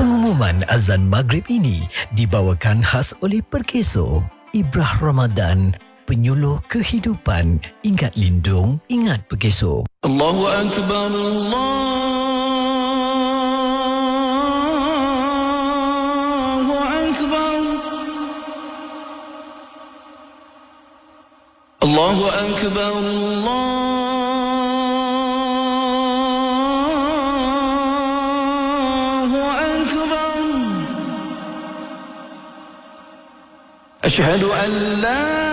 Pengumuman azan maghrib ini dibawakan khas oleh Perkeso, Ibrah Ramadan, penyuluh kehidupan. Ingat lindung, ingat Perkeso. Allahu Akbar Akbar Allahu Akbar Allahu أشهد أن لا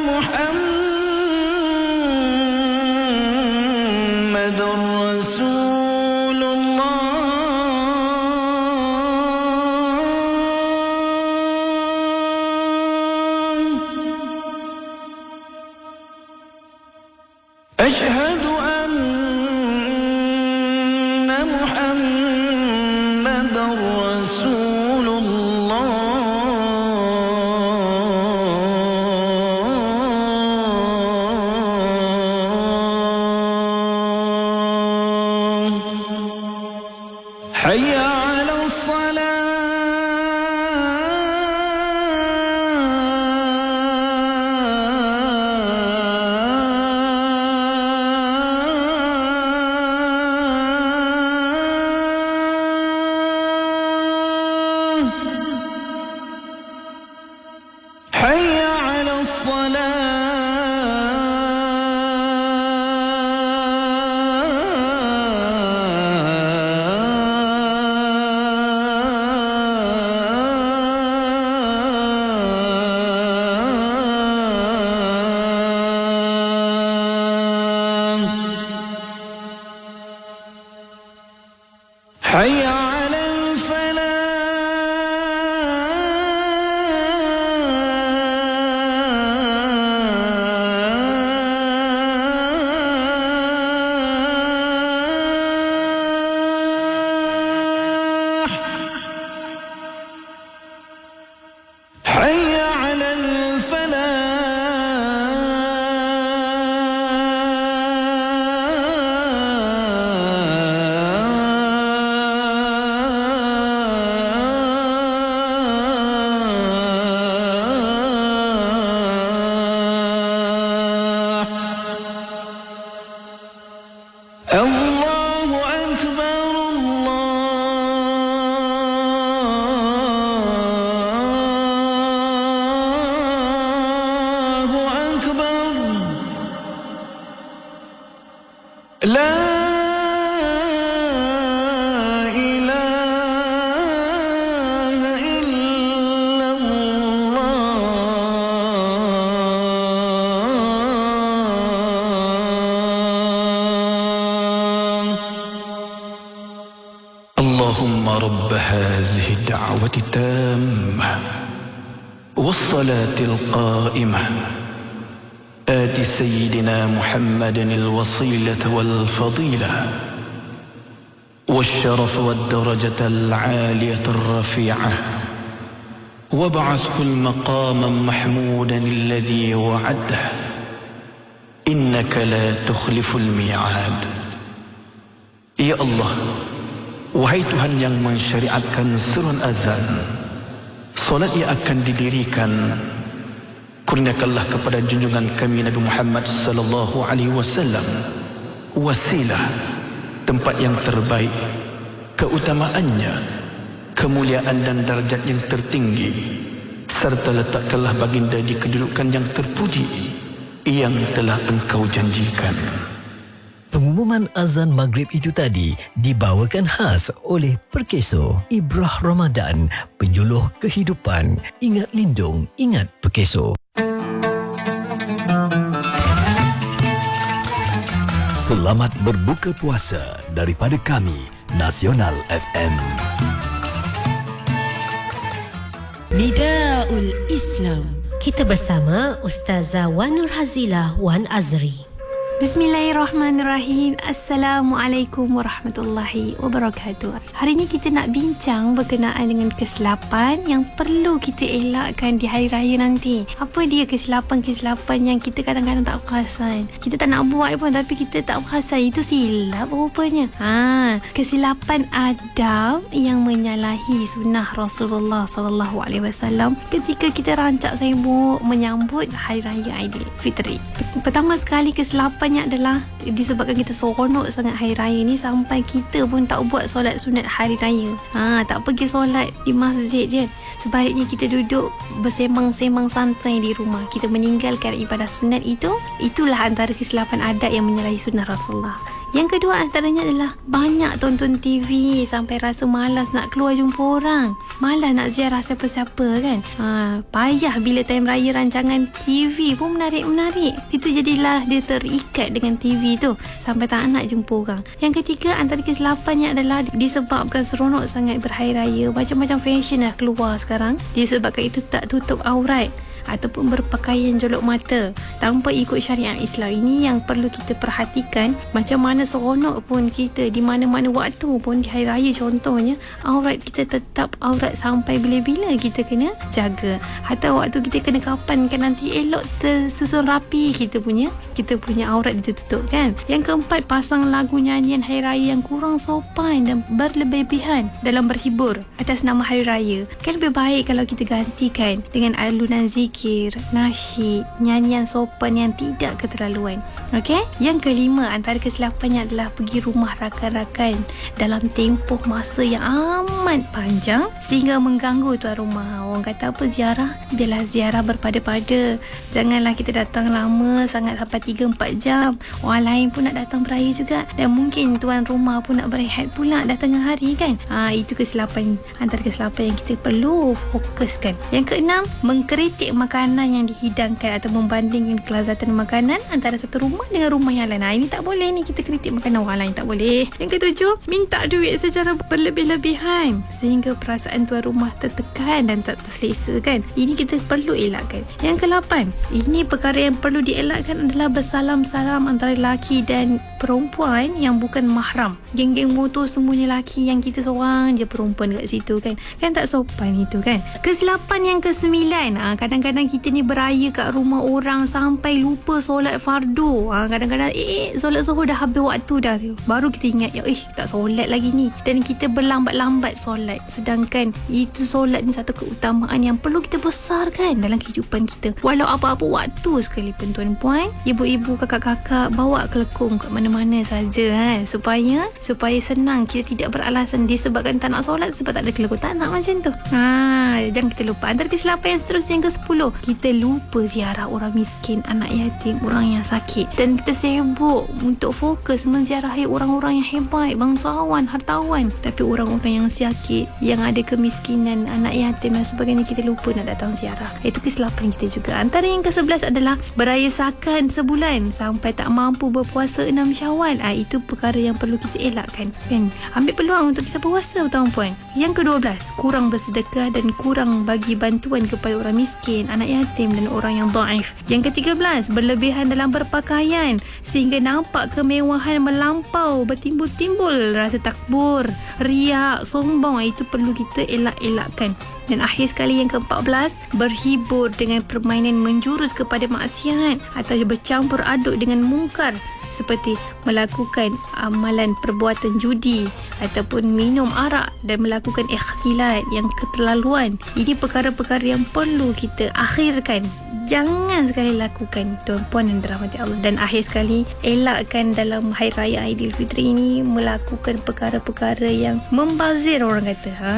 محمد رب هذه الدعوة التامة والصلاة القائمة. آت سيدنا محمد الوصيلة والفضيلة والشرف والدرجة العالية الرفيعة. وابعثه المقام محمودا الذي وعده إنك لا تخلف الميعاد. Ya Allah, wahai Tuhan yang mensyariatkan seruan azan, solat yang akan didirikan, kurniakanlah kepada junjungan kami Nabi Muhammad sallallahu alaihi wasallam wasilah tempat yang terbaik, keutamaannya, kemuliaan dan darjat yang tertinggi, serta letakkanlah baginda di kedudukan yang terpuji yang telah engkau janjikan. Pengumuman azan maghrib itu tadi dibawakan khas oleh Perkeso Ibrah Ramadan, penyuluh kehidupan. Ingat lindung, ingat Perkeso. Selamat berbuka puasa daripada kami, Nasional FM. Nidaul Islam. Kita bersama Ustazah Wanur Hazilah Wan Azri. Bismillahirrahmanirrahim. Assalamualaikum warahmatullahi wabarakatuh. Hari ini kita nak bincang berkenaan dengan kesilapan yang perlu kita elakkan di hari raya nanti. Apa dia kesilapan-kesilapan yang kita kadang-kadang tak perasan? Kita tak nak buat pun tapi kita tak perasan itu silap rupanya. Ha, kesilapan Adam yang menyalahi sunnah Rasulullah sallallahu alaihi wasallam ketika kita rancak sibuk menyambut hari raya Aidilfitri. Pertama sekali kesilapan Kebanyakan adalah disebabkan kita seronok sangat hari raya ni sampai kita pun tak buat solat sunat hari raya. Ha, tak pergi solat di masjid je. Sebaliknya kita duduk bersemang-semang santai di rumah. Kita meninggalkan ibadah sunat itu. Itulah antara kesilapan adat yang menyalahi sunnah Rasulullah. Yang kedua antaranya adalah banyak tonton TV sampai rasa malas nak keluar jumpa orang. Malas nak ziarah siapa-siapa kan. Ha, payah bila time raya rancangan TV pun menarik-menarik. Itu jadilah dia terikat dengan TV tu sampai tak nak jumpa orang. Yang ketiga antara kesilapannya adalah disebabkan seronok sangat berhari raya. Macam-macam fashion dah keluar sekarang. Disebabkan itu tak tutup aurat ataupun berpakaian jolok mata tanpa ikut syariat Islam. Ini yang perlu kita perhatikan macam mana seronok pun kita di mana-mana waktu pun di hari raya contohnya aurat kita tetap aurat sampai bila-bila kita kena jaga. Hatta waktu kita kena kapan kan nanti elok tersusun rapi kita punya kita punya aurat ditutup kan yang keempat pasang lagu nyanyian hari raya yang kurang sopan dan berlebihan dalam berhibur atas nama hari raya. Kan lebih baik kalau kita gantikan dengan alunan zikir zikir, nasyid, nyanyian sopan yang tidak keterlaluan. Okey? Yang kelima antara kesilapannya adalah pergi rumah rakan-rakan dalam tempoh masa yang amat panjang sehingga mengganggu tuan rumah. Orang kata apa ziarah? Biarlah ziarah berpada-pada. Janganlah kita datang lama sangat sampai 3-4 jam. Orang lain pun nak datang beraya juga. Dan mungkin tuan rumah pun nak berehat pula dah tengah hari kan? Ha, itu kesilapan antara kesilapan yang kita perlu fokuskan. Yang keenam, mengkritik makanan yang dihidangkan atau membandingkan kelazatan makanan antara satu rumah dengan rumah yang lain. Nah, ini tak boleh ni kita kritik makanan orang lain tak boleh. Yang ketujuh, minta duit secara berlebih-lebihan sehingga perasaan tuan rumah tertekan dan tak terselesa kan. Ini kita perlu elakkan. Yang kelapan, ini perkara yang perlu dielakkan adalah bersalam-salam antara lelaki dan perempuan yang bukan mahram. Geng-geng motor semuanya lelaki yang kita seorang je perempuan dekat situ kan. Kan tak sopan itu kan. Kesilapan yang kesembilan, ah, kadang-kadang kadang-kadang kita ni beraya kat rumah orang sampai lupa solat fardu. Ha, kadang-kadang eh, eh solat zuhur dah habis waktu dah. Baru kita ingat ya eh tak solat lagi ni. Dan kita berlambat-lambat solat. Sedangkan itu solat ni satu keutamaan yang perlu kita besarkan dalam kehidupan kita. Walau apa-apa waktu sekalipun tuan-puan, ibu-ibu, kakak-kakak bawa kelekung kat mana-mana saja ha, supaya supaya senang kita tidak beralasan disebabkan tak nak solat sebab tak ada kelekung. Tak nak macam tu. Ha, jangan kita lupa. Antara kesilapan yang seterusnya yang ke-10 kita lupa ziarah orang miskin, anak yatim, orang yang sakit dan kita sibuk untuk fokus menziarahi orang-orang yang hebat, bangsawan, hartawan. Tapi orang-orang yang sakit, yang ada kemiskinan, anak yatim dan sebagainya kita lupa nak datang ziarah. Itu kesilapan kita juga. Antara yang ke-11 adalah berayasakan sebulan sampai tak mampu berpuasa enam Syawal. Ah itu perkara yang perlu kita elakkan. Kan? Ambil peluang untuk kita berpuasa tuan-puan. Yang ke-12, kurang bersedekah dan kurang bagi bantuan kepada orang miskin, anak yatim dan orang yang daif. Yang ke-13, berlebihan dalam berpakaian sehingga nampak kemewahan melampau, bertimbul-timbul rasa takbur, riak, sombong. Itu perlu kita elak-elakkan. Dan akhir sekali yang ke-14, berhibur dengan permainan menjurus kepada maksiat atau bercampur aduk dengan mungkar seperti melakukan amalan perbuatan judi ataupun minum arak dan melakukan ikhtilat yang keterlaluan. Ini perkara-perkara yang perlu kita akhirkan. Jangan sekali lakukan tuan-puan dan dirahmati Allah. Dan akhir sekali, elakkan dalam Hari Raya Aidilfitri ini melakukan perkara-perkara yang membazir orang kata. Ha,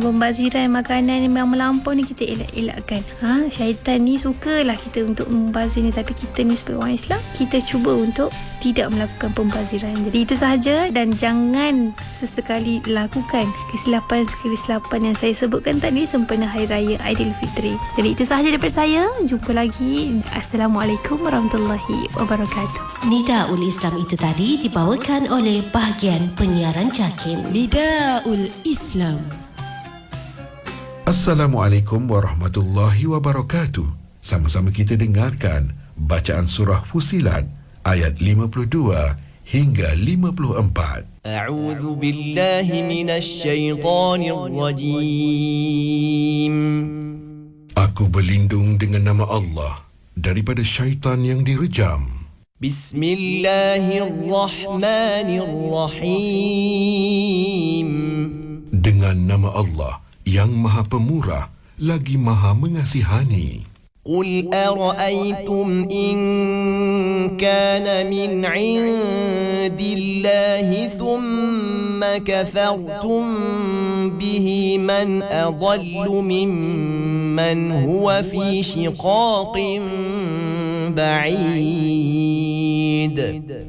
membaziran makanan yang melampau ni kita elak-elakkan. Ha, syaitan ni sukalah kita untuk membazir ni tapi kita ni sebagai orang Islam, kita cuba untuk tidak melakukan pembaziran. Jadi itu sahaja dan jangan sesekali lakukan kesilapan-kesilapan yang saya sebutkan tadi sempena Hari Raya Aidilfitri. Jadi itu sahaja daripada saya. Jumpa lagi. Assalamualaikum warahmatullahi wabarakatuh. Nidaul Islam itu tadi dibawakan oleh bahagian penyiaran JAKIM. Nidaul Islam Assalamualaikum warahmatullahi wabarakatuh. Sama-sama kita dengarkan bacaan surah Fusilat ayat 52 hingga 54. A'udzu billahi minasy syaithanir rajim. Aku berlindung dengan nama Allah daripada syaitan yang direjam. Bismillahirrahmanirrahim. Dengan nama Allah yang Maha Pemurah lagi Maha Mengasihani. قل أرأيتم إن كان من عند الله ثم كفرتم به من أضل ممن هو في شقاق بعيد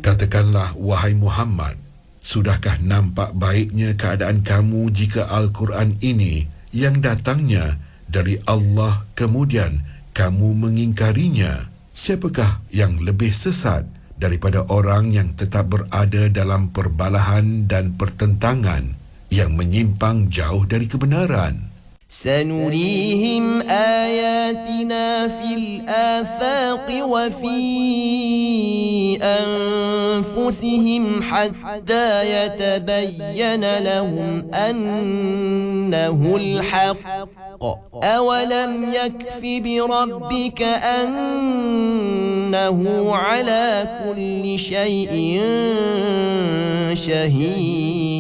Katakanlah wahai Muhammad, sudahkah nampak baiknya keadaan kamu jika Al-Quran ini yang datangnya dari Allah kemudian kamu mengingkarinya? Siapakah yang lebih sesat daripada orang yang tetap berada dalam perbalahan dan pertentangan yang menyimpang jauh dari kebenaran? سنريهم آياتنا في الآفاق وفي أنفسهم حتى يتبين لهم أنه الحق أولم يكف بربك أنه على كل شيء شهيد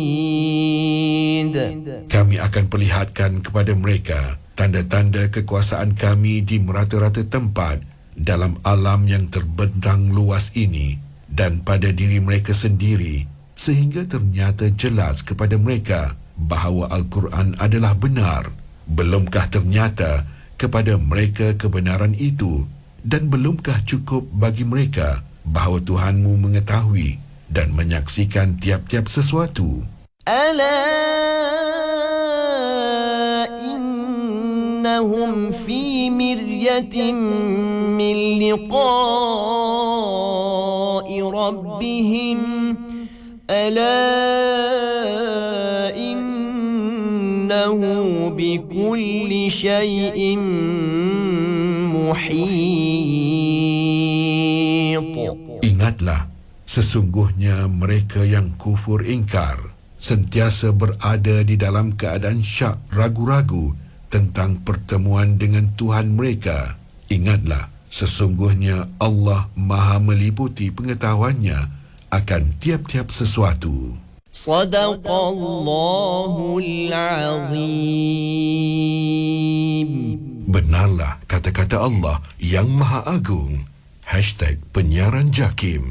Kami akan perlihatkan kepada mereka tanda-tanda kekuasaan kami di merata-rata tempat dalam alam yang terbentang luas ini dan pada diri mereka sendiri sehingga ternyata jelas kepada mereka bahawa Al-Quran adalah benar. belumkah ternyata kepada mereka kebenaran itu? Dan belumkah cukup bagi mereka bahawa Tuhanmu mengetahui dan menyaksikan tiap-tiap sesuatu? Ala innahum fi miryatin min liqa'i rabbihim. Ala إنه بكل شيء محيط Ingatlah, sesungguhnya mereka yang kufur ingkar sentiasa berada di dalam keadaan syak ragu-ragu tentang pertemuan dengan Tuhan mereka. Ingatlah, sesungguhnya Allah maha meliputi pengetahuannya akan tiap-tiap sesuatu. صدق الله العظيم Benarlah kata-kata Allah yang maha agung. Hashtag penyiaran JAKIM.